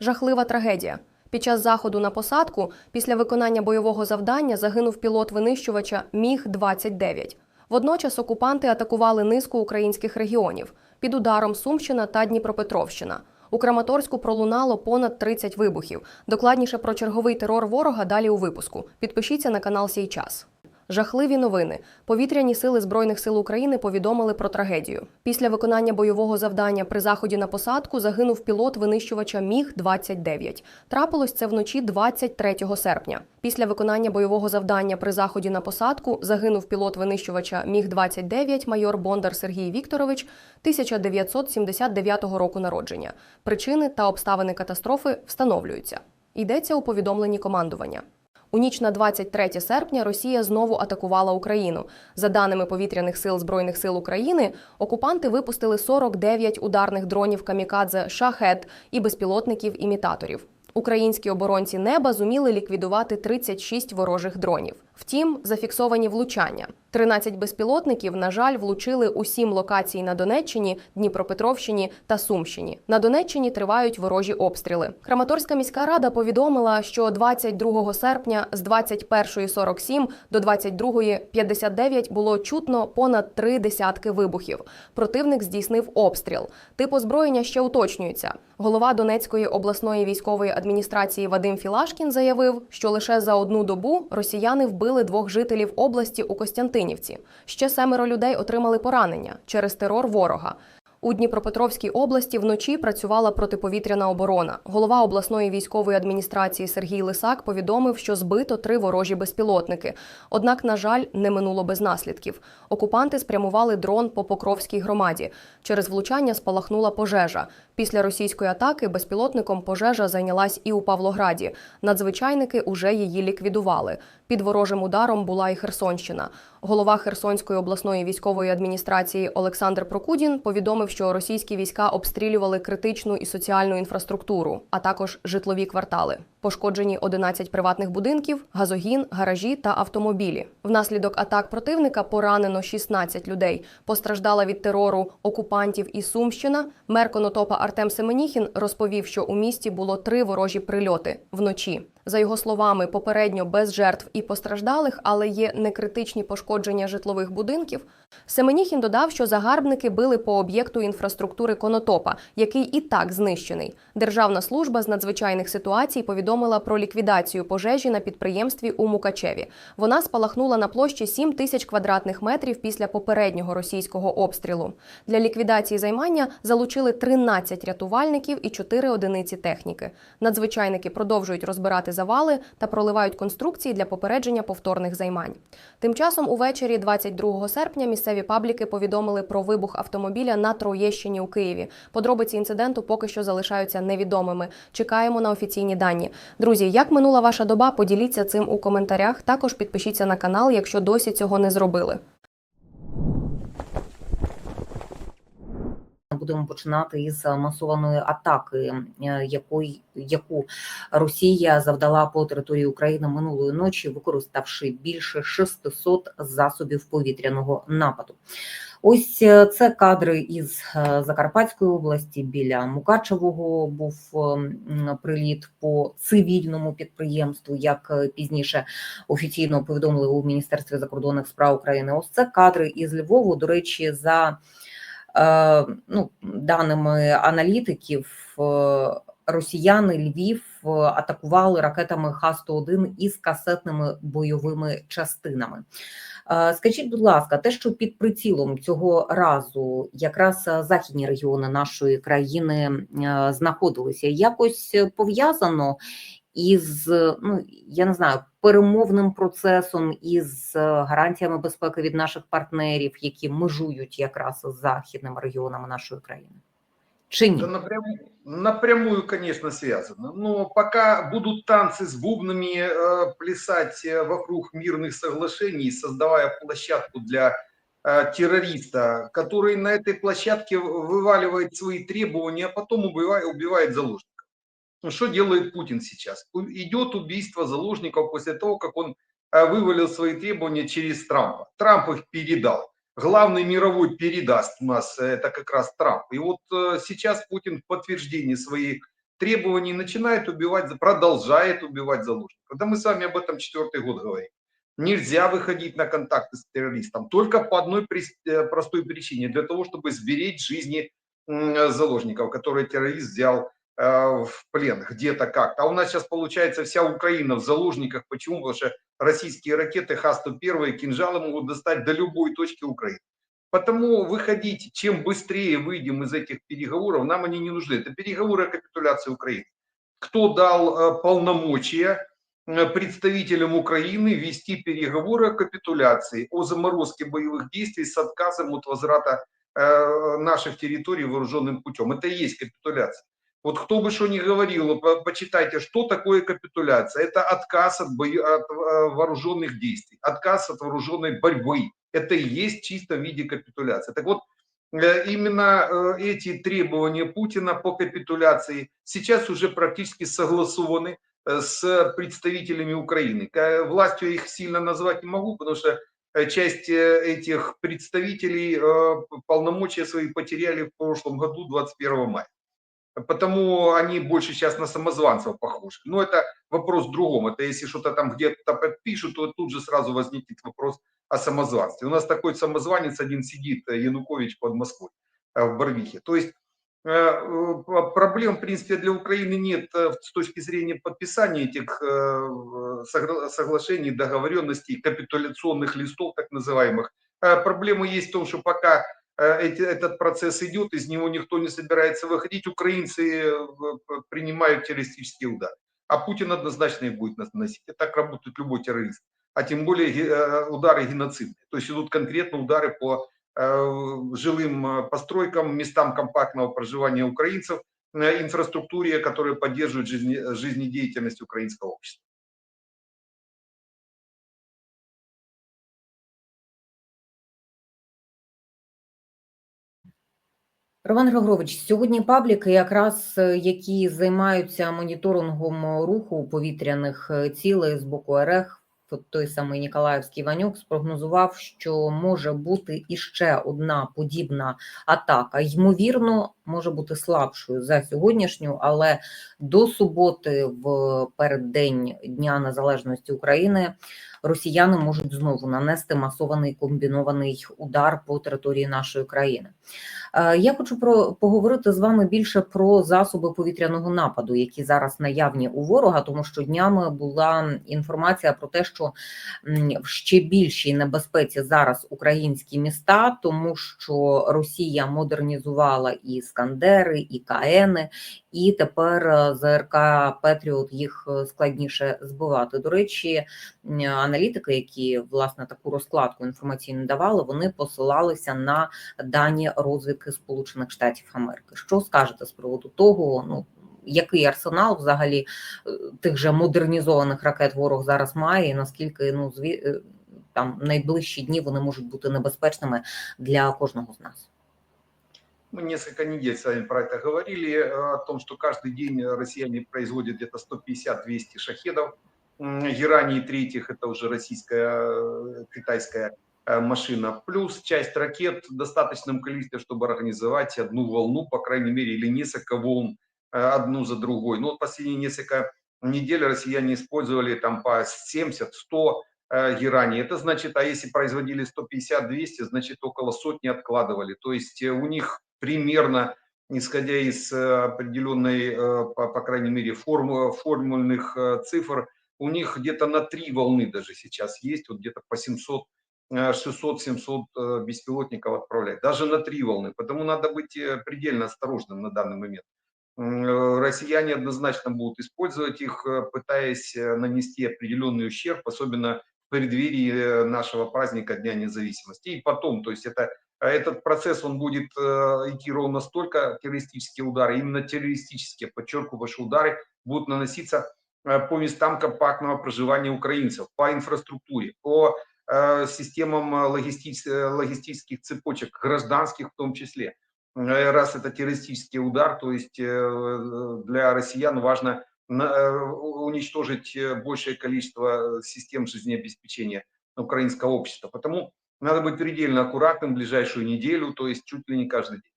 Жахлива трагедія. Під час заходу на посадку після виконання бойового завдання загинув пілот винищувача Міг 29 Водночас окупанти атакували низку українських регіонів під ударом Сумщина та Дніпропетровщина. У Краматорську пролунало понад 30 вибухів. Докладніше про черговий терор ворога далі у випуску. Підпишіться на канал Сій час. Жахливі новини. Повітряні сили Збройних сил України повідомили про трагедію. Після виконання бойового завдання при заході на посадку загинув пілот винищувача Міг 29 Трапилось це вночі 23 серпня. Після виконання бойового завдання при заході на посадку загинув пілот винищувача Міг 29 майор Бондар Сергій Вікторович 1979 року народження. Причини та обставини катастрофи встановлюються. Йдеться у повідомленні командування. У ніч на 23 серпня Росія знову атакувала Україну. За даними повітряних сил Збройних сил України, окупанти випустили 49 ударних дронів камікадзе Шахет і безпілотників-імітаторів. Українські оборонці неба зуміли ліквідувати 36 ворожих дронів. Втім, зафіксовані влучання. 13 безпілотників, на жаль, влучили у сім локацій на Донеччині, Дніпропетровщині та Сумщині. На Донеччині тривають ворожі обстріли. Краматорська міська рада повідомила, що 22 серпня з 21.47 до 22.59 було чутно понад три десятки вибухів. Противник здійснив обстріл. Тип озброєння ще уточнюється. Голова Донецької обласної військової адміністрації Вадим Філашкін заявив, що лише за одну добу росіяни вбили двох жителів області у Костянтинівці. Ще семеро людей отримали поранення через терор ворога. У Дніпропетровській області вночі працювала протиповітряна оборона. Голова обласної військової адміністрації Сергій Лисак повідомив, що збито три ворожі безпілотники. Однак, на жаль, не минуло без наслідків. Окупанти спрямували дрон по Покровській громаді. Через влучання спалахнула пожежа. Після російської атаки безпілотником пожежа зайнялась і у Павлограді. Надзвичайники уже її ліквідували. Під ворожим ударом була і Херсонщина. Голова Херсонської обласної військової адміністрації Олександр Прокудін повідомив, що російські війська обстрілювали критичну і соціальну інфраструктуру, а також житлові квартали. Пошкоджені 11 приватних будинків, газогін, гаражі та автомобілі. Внаслідок атак противника поранено 16 людей. Постраждала від терору окупантів і Сумщина. Мер Конотопа Артем Семеніхін розповів, що у місті було три ворожі прильоти вночі. За його словами, попередньо без жертв і постраждалих, але є некритичні пошкодження житлових будинків. Семеніхін додав, що загарбники били по об'єкту інфраструктури Конотопа, який і так знищений. Державна служба з надзвичайних ситуацій повідомила про ліквідацію пожежі на підприємстві у Мукачеві. Вона спалахнула на площі 7 тисяч квадратних метрів після попереднього російського обстрілу. Для ліквідації займання залучили 13 рятувальників і 4 одиниці техніки. Надзвичайники продовжують розбирати завали та проливають конструкції для попередження повторних займань. Тим часом увечері 22 серпня місцеві пабліки повідомили про вибух автомобіля на Троєщині у Києві. Подробиці інциденту поки що залишаються невідомими. Чекаємо на офіційні дані. Друзі, як минула ваша доба? Поділіться цим у коментарях. Також підпишіться на канал, якщо досі цього не зробили. Будемо починати із масованої атаки, е, якої яку Росія завдала по території України минулої ночі, використавши більше 600 засобів повітряного нападу. Ось е, це кадри із е, Закарпатської області. Біля Мукачевого був приліт по цивільному підприємству, як пізніше офіційно повідомили у Міністерстві закордонних справ України. Ось це кадри із Львову. До речі, за ну, даними аналітиків, е, росіяни Львів е, атакували ракетами Х-101 із касетними бойовими частинами. Е, Скажіть, будь ласка, те, що під прицілом цього разу якраз е, західні регіони нашої країни е, знаходилися, якось пов'язано із ну я не знаю перемовним процесом із е, гарантіями безпеки від наших партнерів, які межують якраз з західними регіонами нашої країни, чи ні? Да напрямую, напрямую, конечно, связано. Но пока будут танцы с бубнами э, плясать э, вокруг мирных соглашений, создавая площадку для э, террориста, который на этой площадке вываливает свои требования, а потом убивает, убивает заложников. Ну, что делает Путин сейчас? Идет убийство заложников после того, как он э, вывалил свои требования через Трампа. Трамп их передал главный мировой передаст у нас, э, это как раз Трамп. И вот э, сейчас Путин в подтверждении своей требований начинает убивать, продолжает убивать заложников. Да мы с вами об этом четвертый год говорим. Нельзя выходить на контакты с террористом только по одной простой причине, для того, чтобы сберечь жизни заложников, которые террорист взял в плен где-то как-то. А у нас сейчас получается вся Украина в заложниках. Почему? Потому что российские ракеты Х-101 и кинжалы могут достать до любой точки Украины. Потому выходить, чем быстрее выйдем из этих переговоров, нам они не нужны. Это переговоры о капитуляции Украины. Кто дал э, полномочия э, представителям Украины вести переговоры о капитуляции, о заморозке боевых действий с отказом от возврата э, наших территорий вооруженным путем. Это и есть капитуляция. Вот кто бы что ни говорил, по- почитайте, что такое капитуляция. Это отказ от, бою- от э, вооруженных действий, отказ от вооруженной борьбы. Это и есть в виде капитуляция. Так вот, э, именно э, эти требования Путина по капитуляции сейчас уже практически согласованы с представителями Украины. Властью их сильно назвать не могу, потому что часть этих представителей полномочия свои потеряли в прошлом году, 21 мая. Потому они больше сейчас на самозванцев похожи. Но это вопрос в другом. Это если что-то там где-то подпишут, то тут же сразу возникнет вопрос о самозванстве. У нас такой самозванец один сидит, э, Янукович под Москвой, э, в Барвихе. То есть э, э, проблем, в принципе, для Украины нет с точки зрения подписания этих согла- соглашений, договоренностей, капитуляционных листов, так называемых. Проблема есть в том, что пока эти- этот процесс идет, из него никто не собирается выходить, украинцы э, принимают террористические удары. А Путин однозначно их будет наносить. И так работает любой террорист. А тем более э, удары геноцидные. То есть идут конкретно удары по э, жилым э, постройкам, местам компактного проживания украинцев, э, инфраструктуре, которая поддерживает жизнедеятельность украинского общества. Роман Григорович, сьогодні пабліки, якраз е, які займаються моніторингом руху повітряних е, цілей з боку РФ, той самий Ніколаївський Ванюк спрогнозував, що може бути іще одна подібна атака. Ймовірно, може бути слабшою за сьогоднішню, але до суботи, в переддень Дня Незалежності України, росіяни можуть знову нанести масований комбінований удар по території нашої країни. Е, Я хочу про поговорити з вами більше про засоби повітряного нападу, які зараз наявні у ворога, тому що днями була інформація про те, що в ще більшій небезпеці зараз українські міста, тому що Росія модернізувала і Скандери, і КНи, і тепер е, ЗРК Петріот їх е, складніше збивати. До речі, аналітики, які власне таку розкладку інформаційну давали, вони посилалися на дані розвідки Сполучених Штатів Америки. Що скажете з приводу того? Ну який арсенал взагалі е, тих же модернізованих ракет ворог зараз має, і наскільки ну зві... там найближчі дні вони можуть бути небезпечними для кожного з нас? Мы несколько недель с вами про это говорили, э, о том, что каждый день россияне производят где-то 150-200 шахедов. Герани третьих – это уже российская, э, китайская э, машина. Плюс часть ракет в достаточном количестве, чтобы организовать одну волну, по крайней мере, или несколько волн одну за другой. Ну, вот последние несколько недель россияне использовали там по 70-100 э, герани. Это значит, а если производили 150-200, значит около сотни откладывали. То есть у них примерно, исходя из э, определенной, э, по, по крайней мере, форму, формульных э, цифр, у них где-то на три волны даже сейчас есть, вот где-то по 700 600-700 э, беспилотников отправлять, даже на три волны. Потому надо быть предельно осторожным на данный момент. Россияне однозначно будут использовать их, пытаясь нанести определенный ущерб, особенно в преддверии нашего праздника Дня независимости. И потом, то есть это, этот процесс, он будет э, идти ровно столько, террористические удары, именно террористические, подчеркиваю, ваши удары будут наноситься э, по местам компактного проживания украинцев, по инфраструктуре, по э, системам логистич- логистических цепочек, гражданских в том числе. Раз это террористический удар, то есть для россиян важно уничтожить большее количество систем жизнеобеспечения украинского общества. Потому надо быть предельно аккуратным в ближайшую неделю, то есть чуть ли не каждый день.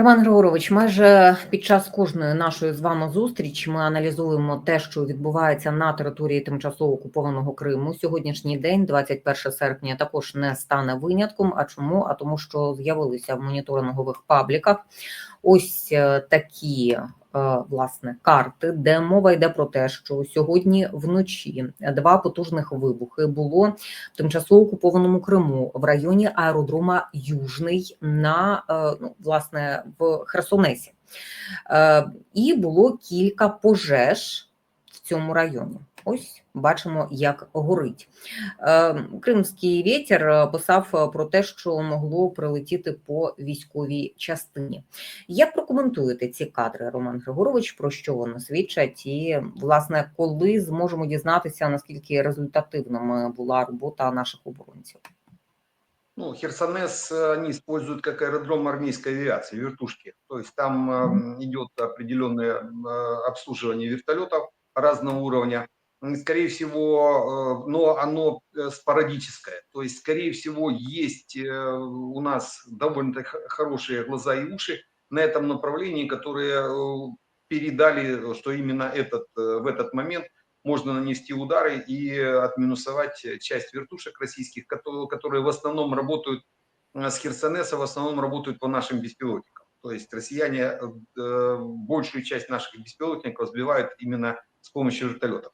Роман Григорович, майже під час кожної нашої з вами зустрічі ми аналізуємо те, що відбувається на території тимчасово окупованого Криму. Сьогоднішній день, 21 серпня, також не стане винятком. А чому? А тому, що з'явилися в моніторингових пабліках ось е, такі е, власне карти, де мова йде про те, що сьогодні вночі два потужних вибухи було в тимчасово окупованому Криму в районі аеродрома Южний на е, ну, власне в Херсонесі. Е, І було кілька пожеж в цьому районі. Ось бачимо, як горить. Е, Кримський вітер е, писав е, про те, що могло прилетіти по військовій частині. Як прокоментуєте ці кадри, Роман Григорович? Про що вони свідчать? І власне, коли зможемо дізнатися, наскільки результативними була робота наших оборонців? Ну, Херсонес э, они используют как аэродром армейской авиации, вертушки. То есть там э, идет определенное э, обслуживание вертолетов разного уровня. Скорее всего, э, но оно э, спорадическое. То есть, скорее всего, есть э, у нас довольно хорошие глаза и уши на этом направлении, которые передали, что именно этот, в этот момент можно нанести удары и отминусовать часть вертушек российских, которые, в основном работают с Херсонеса, в основном работают по нашим беспилотникам. То есть россияне большую часть наших беспилотников сбивают именно с помощью вертолетов.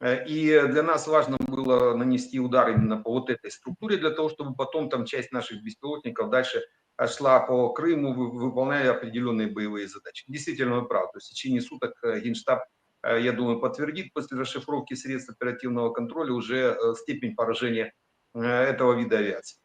Э, И для нас важно было нанести удар именно по вот этой структуре, для того, чтобы потом там часть наших беспилотников дальше шла по Крыму, вы- выполняя определенные боевые задачи. Действительно, вы правы. То есть в течение суток э, Генштаб, э, я думаю, подтвердит после расшифровки средств оперативного контроля уже степень поражения этого вида авиации.